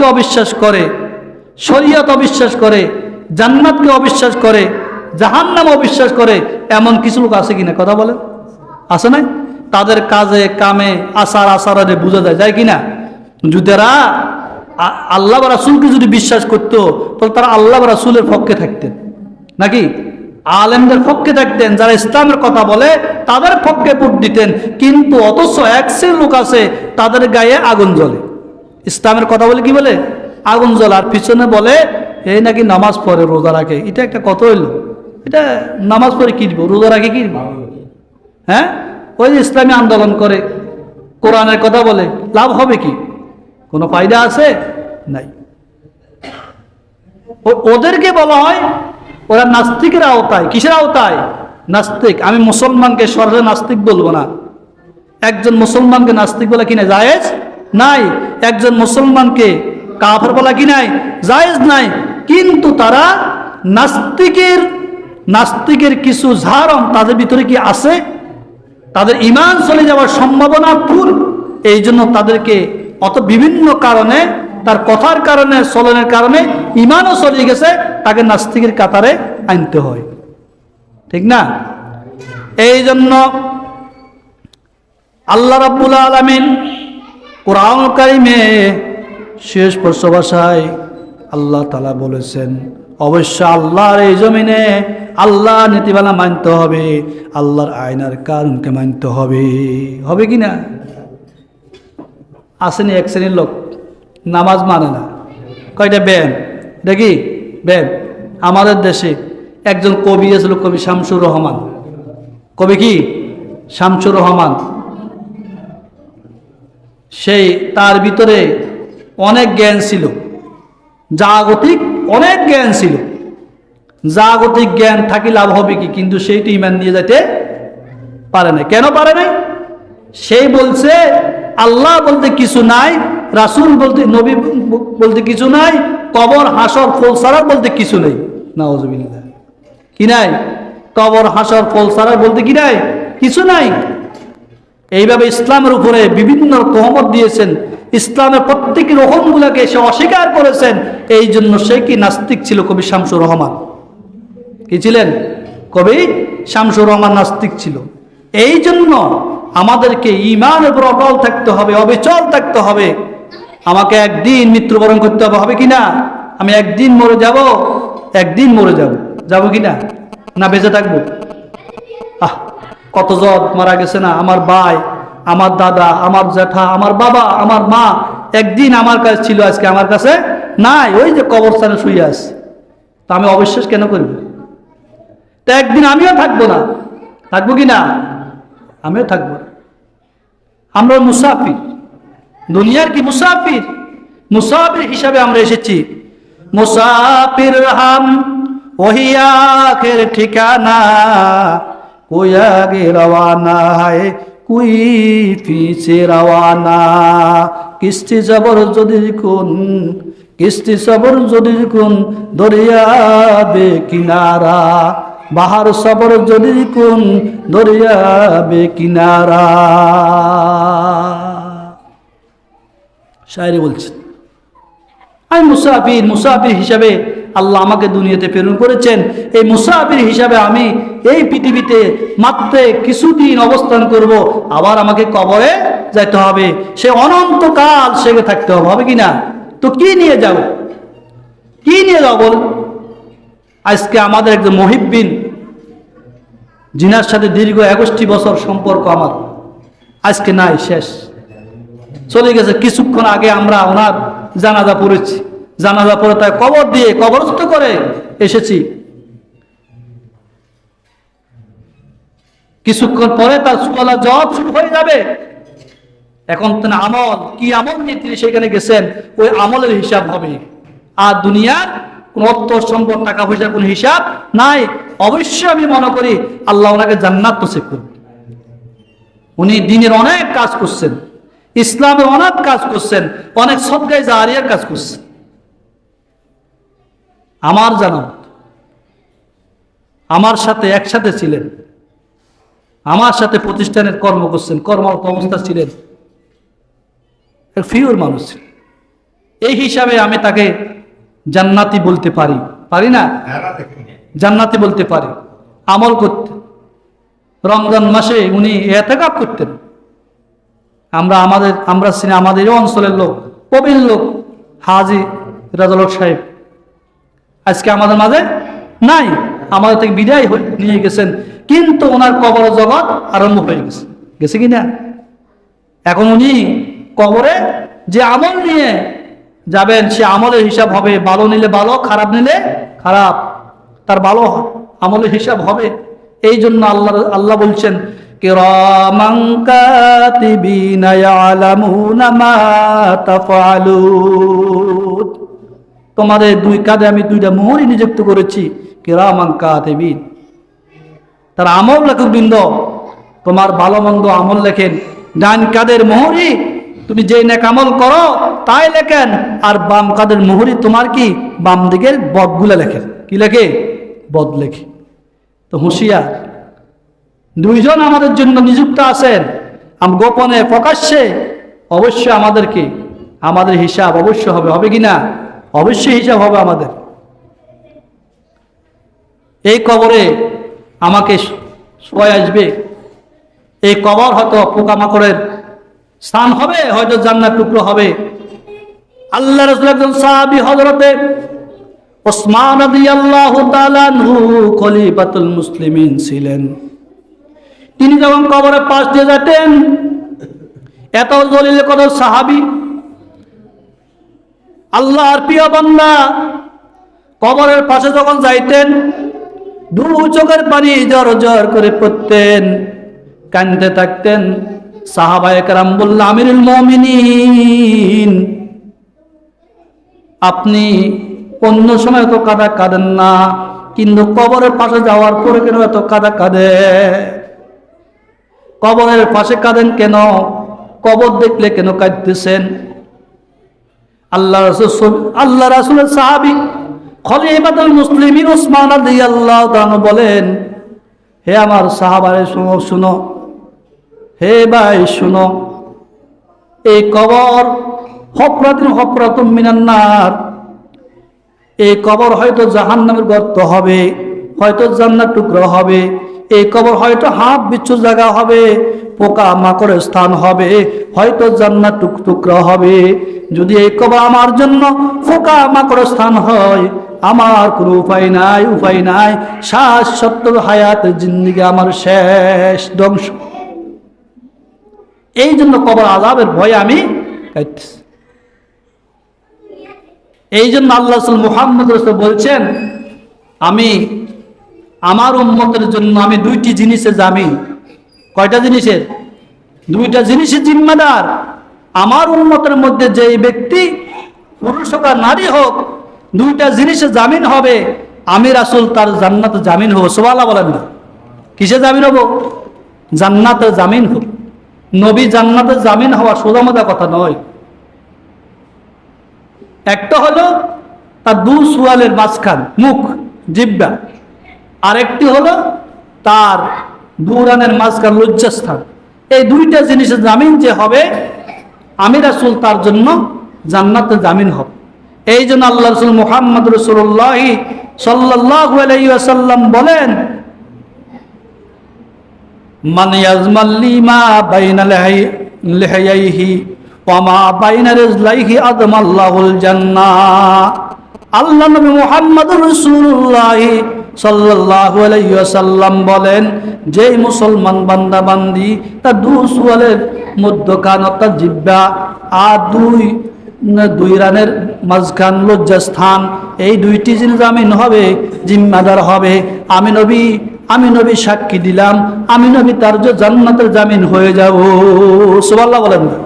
নামাজকে অবিশ্বাস করে, শরীয়ত অবিশ্বাস করে, জান্নাতকে অবিশ্বাস করে, জাহান্নাম অবিশ্বাস করে, এমন কিছু লোক আছে কিনা? কথা বলেন। আছে না তাদের কাজে, কামে আসার আসারে বোঝা যায়। যায় কিনা? যুদেরা আল্লাহ রাসুলকে যদি বিশ্বাস করতো, তাহলে তারা আল্লাহ রাসুলের পক্ষে থাকতেন। নাকি? আলেমদের পক্ষে থাকতেন, যারা ইসলামের কথা বলে, তাদের পক্ষে ভোট দিতেন। কিন্তু অথচ এক লোক আছে, তাদের গায়ে আগুন জ্বলে। ইসলামের কথা বলে কি বলে? আগুন জ্বলে আর পিছনে বলে, এই নাকি নামাজ পড়ে, রোজা রাখে। এটা একটা কত হইল। এটা নামাজ পড়ে কি দিব? রোজা রাখে কি হ্যাঁ? ওই যে ইসলামী আন্দোলন করে, কোরআনের কথা বলে, লাভ হবে কি? কোনো ফায়দা আছে? নাই। ওদেরকে বলা হয়, ওরা নাস্তিকের আওতায়। কিসের আওতায়? নাস্তিক। আমি মুসলমানকে সরাসরি নাস্তিক বলব না। একজন মুসলমানকে নাস্তিক বলে কিনা জায়েজ? নাই। একজন মুসলমানকে কাফের বলা কি নাই? জায়েজ নাই। কিন্তু তারা নাস্তিকের নাস্তিকের কিছু ঝাড়ন তাদের ভিতরে কি আছে? তাদের ইমান চলে যাওয়ার সম্ভাবনা ফুল এই জন্য তাদেরকে অত বিভিন্ন কারণে, তার কথার কারণে, চলনের কারণে ইমানও চলে গেছে, তাকে নাস্তিকের কাতারে আনতে হয়। ঠিক না? এই জন্য আল্লাহ রাব্বুল আলমিন কোরআন কারিমে শেষ পর্ষ ভাষায় আল্লাহ তালা বলেছেন অবশ্য আল্লাহর এই জমিনে আল্লাহ নীতিমালা মানতে হবে, আল্লাহর আয়নার কারণকে মানতে হবে। হবে কি না? আসেনি, এক শ্রেণির লোক, নামাজ মানে না। কয়টা ব্যান দেখি ব্যান আমাদের দেশে একজন কবি এসেছিল, কবি শামসুর রহমান। কবি কি? শামসুর রহমান। সেই তার ভিতরে অনেক জ্ঞান ছিল। জাগতিক অনেক জ্ঞান ছিল। জাগতিক জ্ঞান থাকি লাভ হবে কি? কিন্তু সেইটি ইমান নিয়ে যেতে পারে না কেন পারে নাই? সেই বলছে, আল্লাহ বলতে কিছু নাই, রাসূল বলতে, নবী বলতে কিছু নাই, কবর, হাসর ফল সারা বলতে কিছু নেই। নাওজবিল্লাহ কি নাই? কবর, হাসর ফল সারা বলতে কি নাই? কিছু নাই। এইভাবে ইসলামের উপরে বিভিন্ন তহমত দিয়েছেন। ইসলামের প্রত্যেক রকমগুলোকে সে অস্বীকার করেছেন। এই জন্য সে কি নাস্তিক ছিল কবি শামসুর রহমান? কি ছিলেন? কবি শামসুর রহমান নাস্তিক ছিল। এই জন্য আমাদেরকে ইমান উপর অটল থাকতে হবে, অবিচল থাকতে হবে। আমাকে একদিন মৃত্যুবরণ করতে হবে হবে কিনা? আমি একদিন মরে যাব, একদিন মরে যাব। যাব কি না না বেঁচে থাকব? আহ! কত জব মারা গেছে না? আমার ভাই, আমার দাদা, আমার জ্যাঠা, আমার বাবা, আমার মা একদিন আমার কাছে ছিল আজকে, আমার কাছে নাই, ওই যে কবরস্থানে শুয়ে আছে। তা আমি অবিশ্বাস কেন করব? তা একদিন আমিও থাকব না। থাকব কি না? আমিও থাকব না। আমরা মুসাফির। দুনিয়ার কি মুসাফির? মুসাফির হিসাবে আমরা এসেছি। মুসাফির হাম, ওহি আখের ঠিকানা। कोई आगे रवाना है कोई पीछे रवाना কিস্তি জবর যদি কোন কিস্তি সবর যদি কোন দরিয়াবে কিনারা বাহার সবর যদি কোন দরিয়াবে কিনারা শায়রে বলছেন আমি মুসাফির মুসাফির হিসাবে আল্লাহ আমাকে দুনিয়াতে প্রেরণ করেছেন। এই মুসাফির হিসাবে আমি এই পৃথিবীতে মাত্র কিছুদিন অবস্থান করব, আবার আমাকে কবরে যাইতে হবে। সে অনন্তকাল সেগে থাকতে হবে হবে কি না তো কি নিয়ে যাব কি নিয়ে যাব বল? আজকে আমাদের একজন মহিবিন জিনার সাথে দীর্ঘ একুশটি বছর সম্পর্ক আমার। আজকে নাই, শেষ। চলে গেছে, কিছুক্ষণ আগে আমরা ওনার জানাজা পড়েছি। জানাজা পড়ে তাই কবর দিয়ে কবরস্থ করে এসেছি। কিছুক্ষণ পরে তার সুকলা জব শুরু হয়ে যাবে। এখন তিনি আমল। কি আমল নিয়ে তিনি সেখানে গেছেন? ওই আমলের হিসাব হবে। আর দুনিয়ার কোন অর্থ, সম্পদ টাকা পয়সার কোন হিসাব নাই। অবশ্যই আমি মনে করি আল্লাহ ওনাকে জান্নাত নসিব করবে উনি দিনের অনেক কাজ করছেন। ইসলামের অনেক কাজ করছেন। অনেক সদগায় জাহারিয়ার কাজ করছেন। আমার জানা। আমার সাথে একসাথে ছিলেন। আমার সাথে প্রতিষ্ঠানের কর্ম করছেন, কর্মরত অবস্থা ছিলেন। ফিওর মানুষ। এই হিসাবে আমি তাকে জান্নাতি বলতে পারি। পারি না? জান্নাতি বলতে পারি। আমল করতে রমজান মাসে উনি এতেকাপ করতেন। আমরা আমাদের, আমরা চিনি আমাদের অঞ্চলের লোক কবির লোক, হাজি রাজালক সাহেব। আজকে আমাদের মাঝে নাই। আমাদের থেকে বিদায় নিয়ে গেছেন। কিন্তু ওনার কবর জগৎ আরম্ভ হয়ে গেছে। গেছে কি না? এখন উনি কবরে যে আমল নিয়ে যাবেন, সে আমলের হিসাব হবে। ভালো নিলে ভালো, খারাপ নিলে খারাপ। তার ভালো আমলের হিসাব হবে। এই জন্য আল্লাহ আল্লাহ বলছেন, কিরামান কাতিবিনা ইয়ালামুনা মা তাফআলুন। তোমাদের দুই কাঁধে আমি দুইটা মোহরই নিযুক্ত করেছি। কিরামান কাতিবিন। তার আমল লেখক বৃন্দ তোমার ভালো মন্দ আমল লেখেন। ডান কাদের মোহরি তুমি যে নেক আমল করো, তাই লেখেন। আর বাম কাদের মোহরি তোমার কি? বাম দিকের বদগুলা লেখেন। কি লেখে? বদ লেখে। তো হুঁশিয়ার। দুইজন আমাদের জন্য নিযুক্ত আছেন। আম গোপনে প্রকাশ্যে অবশ্যই আমাদেরকে, আমাদের হিসাব অবশ্য হবে হবে কি না অবশ্যই হিসাব হবে আমাদের। এই কবরে আমাকে সবাই আসবে। এই কবর হয়তো পোকামাকড়ের স্থান হবে, হয়তো জান্নার টুকরো হবে। আল্লাহ রসুল একজন সাহাবি হজরতে ওসমান খলিফাতুল মুসলিমিন ছিলেন। তিনি যখন কবরের পাশ দিয়ে যেতেন এত দলিল কত সাহাবি আল্লাহর প্রিয় বান্দা, কবরের পাশে যখন যাইতেন, দু চোখের পানি জর জর করে পড়তেন কানতে থাকতেন। সাহাবায়ে কারাম বলল, আমিরুল মমিনিন, আপনি অন্য সময় তো কাদা কাঁদেন না, কিন্তু কবরের পাশে যাওয়ার পরে কেন এত কাদা কাঁদে? কবরের পাশে কাঁদেন কেন? কবর দেখলে কেন কাঁদতেছেন? আল্লাহ রসুল আল্লাহ রাসুলের সাহাবি খলিফাতুল মুসলিমিন ওসমান রাদিয়াল্লাহু তাআলা বলেন, হে আমার সাহাবারে শুনো শুনো। হে ভাই, শুনো। এই কবর হপরাতিন হপরাতুম মিনান্নার এই কবর হয়তো জাহান্নামের গর্ত হবে, হয়তো জান্নার টুকরো হবে। এই কবর হয়তো হাফ বিচ্ছু জায়গা হবে, পোকা মাকড়ের স্থান হবে, হয়তো জান্নার টুক টুকরা হবে। যদি এই কবর আমার জন্য পোকা মাকড়ের স্থান হয়, আমার কোনো উপায় নাই উপায় নাই। শ্বাস সত্তর হায়াতের জিন্দিগি আমার শেষ ধ্বংস। এই জন্য কবর আজাবের ভয়ে আমি এই জন্য আল্লাহ মুহাম্মদ রসুল বলছেন, আমি আমার উম্মতের জন্য আমি দুইটি জিনিসের জামিন। কয়টা জিনিসের? দুইটা জিনিসের জিম্মাদার। আমার উন্মতের মধ্যে যে ব্যক্তি, পুরুষ হোক নারী হোক, দুইটা জিনিসে জামিন হবে। আমি রাসুল তার জান্নাত জামিন হব। সোবালা বলেন না। কিসে জামিন হব? জান্নাতের জামিন হোক নবী জান্নাতের জামিন হওয়া সোজামদা কথা নয়। একটা হলো তার দু সোয়ালের মাঝখান, মুখ, জিব্বা। আরেকটি হলো তার দুরানের মাঝখান লজ্জাস্থান। এই দুইটা জিনিসের জামিন যে হবে আমি রাসুল তার জন্য জান্নাতে জামিন হবে। এই জন্য আল্লাহ রসুল মোহাম্মদ রসুল্লাহ সাল্লাহ বলেন আল্লাহ নবী মুহাম্মদ রাসূলুল্লাহ সাল্লাল্লাহু আলাইহি ওয়াসাল্লাম বলেন, যেই মুসলমান বান্দা বান্দি তার দু সুয়ালের মধ্যখান অর্থাৎ জিব্বা আর দুই দুই রানের মাঝখান লজ্জাস্থান, এই দুইটি জিনিস জামিন হবে, জিম্মাদার হবে। আমি নবী আমি নবী সাক্ষী দিলাম, আমি নবী তার জান্নাতের জামিন হয়ে যাব। সুবাল্লাহ বলেন না।